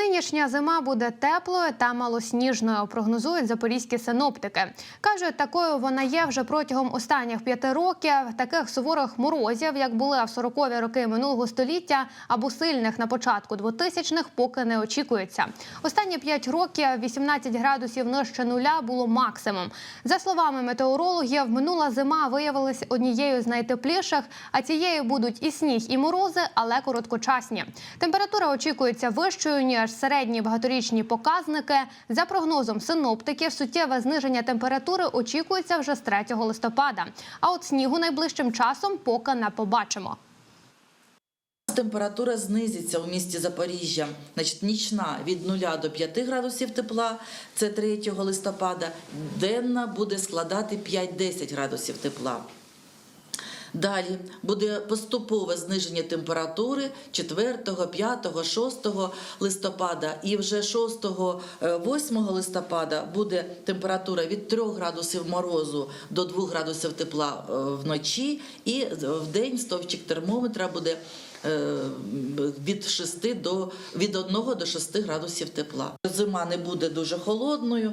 Нинішня зима буде теплою та малосніжною, прогнозують запорізькі синоптики. Кажуть, такою вона є вже протягом останніх п'яти років. Таких суворих морозів, як були в 40-ві роки минулого століття, або сильних на початку 2000-х, поки не очікується. Останні п'ять років 18 градусів нижче нуля було максимум. За словами метеорологів, минула зима виявилася однією з найтепліших, а цією будуть і сніг, і морози, але короткочасні. Температура очікується вищою ніж середні багаторічні показники. За прогнозом синоптиків, суттєве зниження температури очікується вже з 3 листопада. А от снігу найближчим часом поки не побачимо. Температура знизиться у місті Запоріжжя. Значить, нічна від 0 до 5 градусів тепла, це 3 листопада. Денна буде складати 5-10 градусів тепла. Далі буде поступове зниження температури 4, 5, 6 листопада. І вже 6, 8 листопада буде температура від 3 градусів морозу до 2 градусів тепла е, вночі. І в день стовпчик термометра буде е, від 6 до від 1 до 6 градусів тепла. Зима не буде дуже холодною.